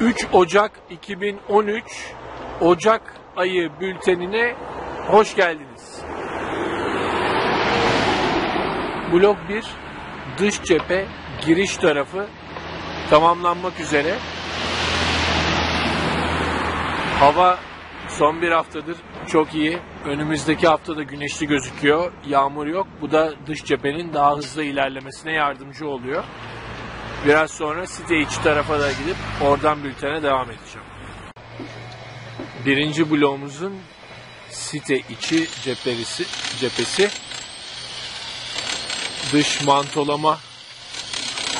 3 Ocak 2013 Ocak ayı bültenine hoş geldiniz. Blok 1 dış cephe giriş tarafı tamamlanmak üzere. Hava son bir haftadır çok iyi. Önümüzdeki hafta da güneşli gözüküyor. Yağmur yok. Bu da dış cephenin daha hızlı ilerlemesine yardımcı oluyor. Biraz sonra site içi tarafa da gidip oradan bültene devam edeceğim. Birinci bloğumuzun site içi cephesi, cephesi dış mantolama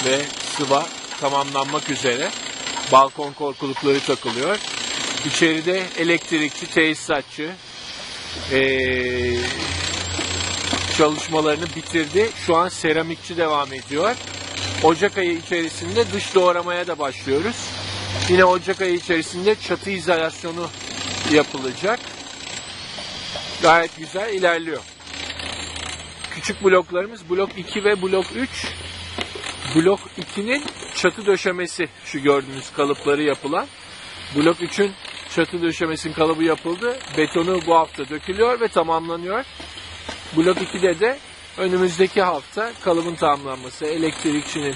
ve sıva tamamlanmak üzere. Balkon korkulukları takılıyor. İçeride elektrikçi, tesisatçı eee, çalışmalarını bitirdi. Şu an seramikçi devam ediyor. Ocak ayı içerisinde dış doğramaya da başlıyoruz. Yine Ocak ayı içerisinde çatı izolasyonu yapılacak. Gayet güzel ilerliyor. Küçük bloklarımız blok 2 ve blok 3. Blok 2'nin çatı döşemesi şu gördüğünüz kalıpları yapılan. Blok 3'ün çatı döşemesinin kalıbı yapıldı. Betonu bu hafta dökülüyor ve tamamlanıyor. Blok 2'de de önümüzdeki hafta kalıbın tamamlanması, elektrikçinin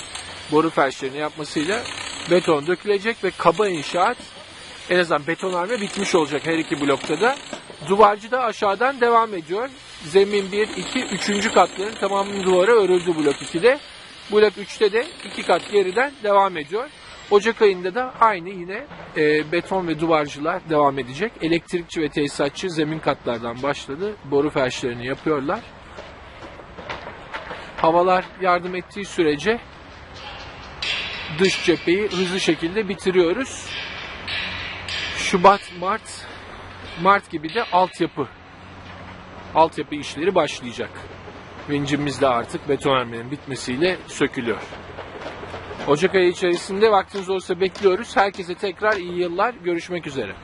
boru ferşlerini yapmasıyla beton dökülecek ve kaba inşaat en azından betonarme bitmiş olacak her iki blokta da. Duvarcı da aşağıdan devam ediyor. Zemin 1, 2, 3. katların tamamının duvarı örüldü blok 2'de. Blok 3'te de iki kat geriden devam ediyor. Ocak ayında da aynı yine e, beton ve duvarcılar devam edecek. Elektrikçi ve tesisatçı zemin katlardan başladı. Boru ferşlerini yapıyorlar. Havalar yardım ettiği sürece dış cepheyi hızlı şekilde bitiriyoruz. Şubat, Mart, Mart gibi de altyapı altyapı işleri başlayacak. Vincimiz de artık betonarmenin bitmesiyle sökülüyor. Ocak ayı içerisinde vaktiniz olursa bekliyoruz. Herkese tekrar iyi yıllar. Görüşmek üzere.